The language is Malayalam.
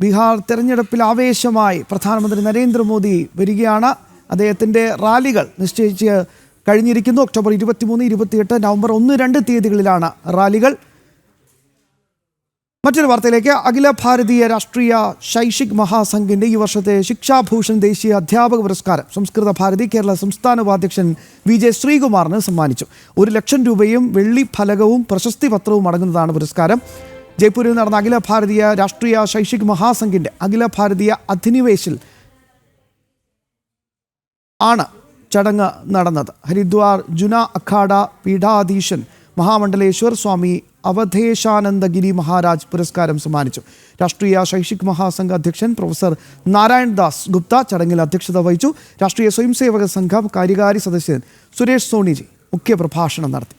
ബീഹാർ തെരഞ്ഞെടുപ്പിൽ ആവേശമായി പ്രധാനമന്ത്രി നരേന്ദ്രമോദി വരികയാണ്. അദ്ദേഹത്തിന്റെ റാലികൾ നിശ്ചയിച്ച് കഴിഞ്ഞിരിക്കുന്നു. ഒക്ടോബർ ഇരുപത്തിമൂന്ന് ഇരുപത്തിയെട്ട് നവംബർ ഒന്ന് രണ്ട് തീയതികളിലാണ് റാലികൾ. മറ്റൊരു വാർത്തയിലേക്ക്. അഖില ഭാരതീയ രാഷ്ട്രീയ ശൈക്ഷിക് മഹാസംഘിന്റെ ഈ വർഷത്തെ ശിക്ഷാഭൂഷൺ ദേശീയ അധ്യാപക പുരസ്കാരം സംസ്കൃത ഭാരതി കേരള സംസ്ഥാന ഉപാധ്യക്ഷൻ വി ജെ ശ്രീകുമാറിന് സമ്മാനിച്ചു. ഒരു ലക്ഷം രൂപയും വെള്ളി ഫലകവും പ്രശസ്തി പത്രവും അടങ്ങുന്നതാണ് പുരസ്കാരം. ജയ്പൂരിൽ നടന്ന അഖില ഭാരതീയ രാഷ്ട്രീയ ശൈക്ഷിക് മഹാസംഘിന്റെ അഖില ഭാരതീയ അധിനിവേശിൽ ആണ് ചടങ്ങ് നടന്നത്. ഹരിദ്വാർ ജുന അഖാഡ പീഠാധീശൻ മഹാമണ്ഡലേശ്വർ സ്വാമി അവധേശാനന്ദഗിരി മഹാരാജ് പുരസ്കാരം സമ്മാനിച്ചു. രാഷ്ട്രീയ ശൈക്ഷിക് മഹാസംഘ അധ്യക്ഷൻ പ്രൊഫസർ നാരായൺ ദാസ് ഗുപ്ത ചടങ്ങിൽ അധ്യക്ഷത വഹിച്ചു. രാഷ്ട്രീയ സ്വയംസേവക സംഘം കാര്യകാരി സദസ്യൻ സുരേഷ് സോണിജി മുഖ്യപ്രഭാഷണം നടത്തി.